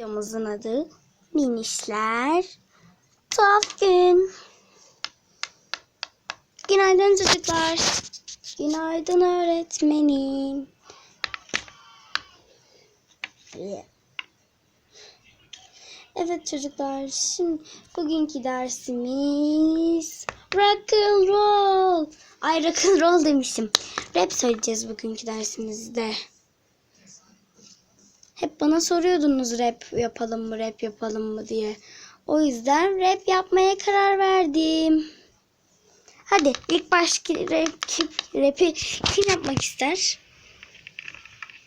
Videomuzun adı Minişler Tuhaf Gün. Günaydın çocuklar. Günaydın öğretmenim. Evet çocuklar, şimdi bugünkü dersimiz rock and roll. Ay rock and roll demişim. Rap söyleyeceğiz bugünkü dersimizde. Hep bana soruyordunuz rap yapalım mı, rap yapalım mı diye. O yüzden rap yapmaya karar verdim. Hadi ilk baş rap, kim, rapi kim yapmak ister?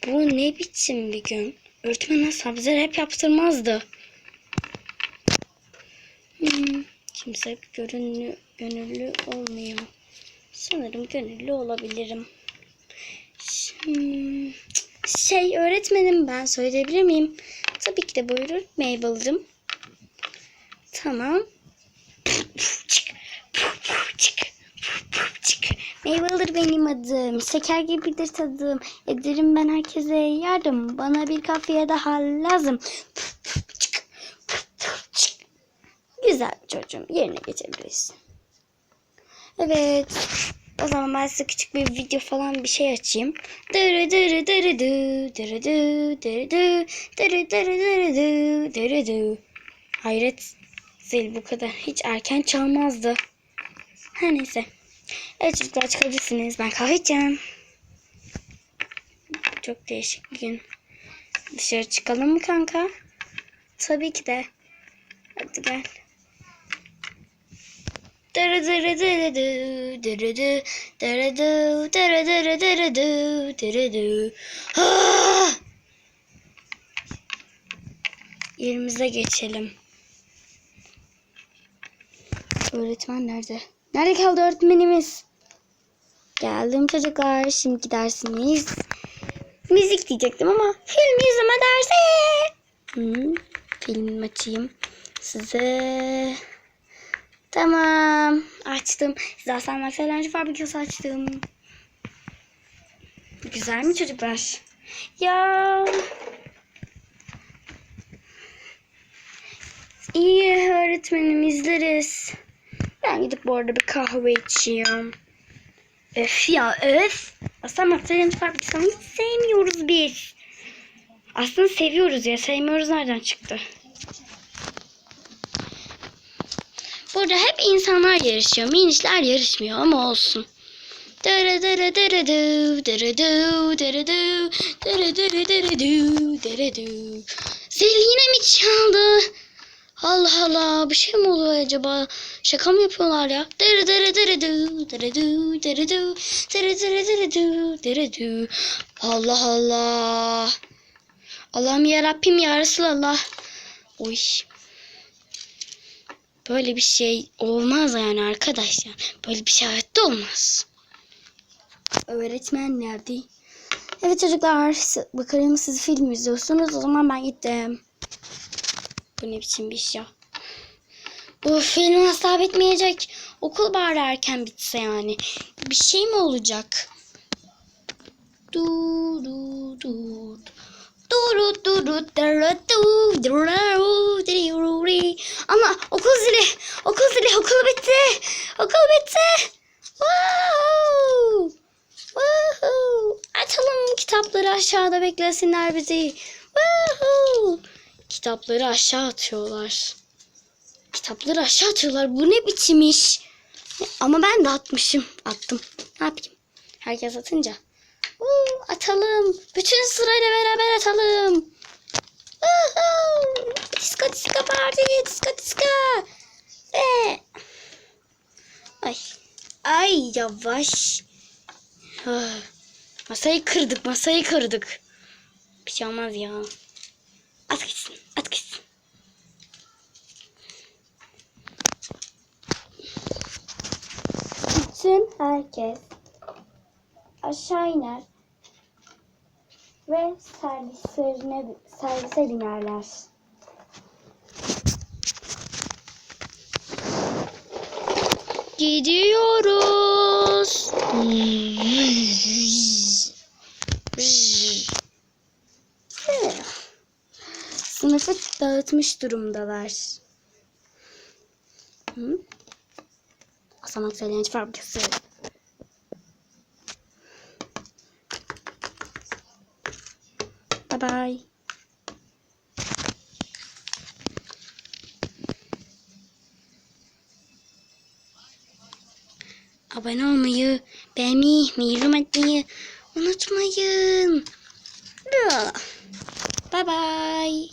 Bu ne biçim bir gün? Öğretmen asla rap yaptırmazdı. Hmm, kimse görünlü, gönüllü olmuyor. Sanırım gönüllü olabilirim. Şimdi, şey öğretmenim ben söyleyebilir miyim? Tabii ki de buyurun Mabel'cım. Tamam. Mabel'dır benim adım. Şeker gibidir tadım. Ederim ben herkese yardım. Bana bir kafeye daha lazım. Güzel çocuğum. Yerine geçebiliriz. Evet. O zaman ben size küçük bir video falan bir şey açayım. Dırı dırı dırı dü, dırı dü, dırı dü, dırı dırı dırı dü, dırı dü. Hayret zil bu kadar hiç erken çalmazdı. Her neyse. Evet çocuklar çıkabilirsiniz. Ben kahve içeceğim. Çok değişik bir gün. Dışarı çıkalım mı kanka? Tabii ki de. Hadi gel. Dırı dırı dırı dü, dırı dü, dırı dü, dırı dırı dırı dü, dırı dü. Ah! Yerimize geçelim. Öğretmen nerede? Nerede kaldı öğretmenimiz? Geldim çocuklar. Şimdiki dersimiz müzik diyecektim ama film izleme dersi. Hmm, film açayım size. Tamam. Açtım. Size Hasan Max Eğlence Fabrikası açtım. Güzel mi çocuklar? Ya. İyi öğretmenim izleriz. Ben gidip bu arada bir kahve içiyorum. Öf ya öf. Max Eğlence Fabrikası'nı hiç sevmiyoruz biz. Aslında seviyoruz ya. Sevmiyoruz nereden çıktı? Burada hep insanlar yarışıyor. Minişler yarışmıyor ama olsun. Dü. Zil yine mi çaldı? Allah Allah bir şey mi oluyor acaba? Şaka mı yapıyorlar ya? Dü. Allah Allah. Allah'ım yarabbim ya Resulallah. Oy. Böyle bir şey olmaz yani arkadaşlar. Böyle bir şey hayatta olmaz. Öğretmen nerede? Evet çocuklar bakalım siz film izliyorsunuz. O zaman ben gittim. Bu ne biçim bir ya? Bu film asla bitmeyecek. Okul bari erken bitse yani. Bir şey mi olacak? Du du du. Du. Ama okul zili, okul zili, okul bitti. Okul bitti. Wow! Woohoo! Atalım kitapları aşağıda beklesinler bizi. Woohoo! Kitapları aşağı atıyorlar. Kitapları aşağı atıyorlar. Bu ne biçim iş? Ama ben de atmışım. Attım. Ne yapayım? Herkes atınca. Woo, atalım. Bütün sırayla beraber atalım. Woohoo! Disko disko party. Disko disko. Ve... Ay. Ay yavaş. Masayı kırdık. Masayı kırdık. Bir şey olmaz ya. At gitsin. At gitsin. Bütün herkes aşağı iner ve servislerine servise binerler. Gidiyoruz. Sınıfı dağıtmış durumdalar. Hı? Asamak Söylenci Fabrikası. Bye bye. Abone olmayı, beğenmeyi, yorum etmeyi unutmayın. Bye bye.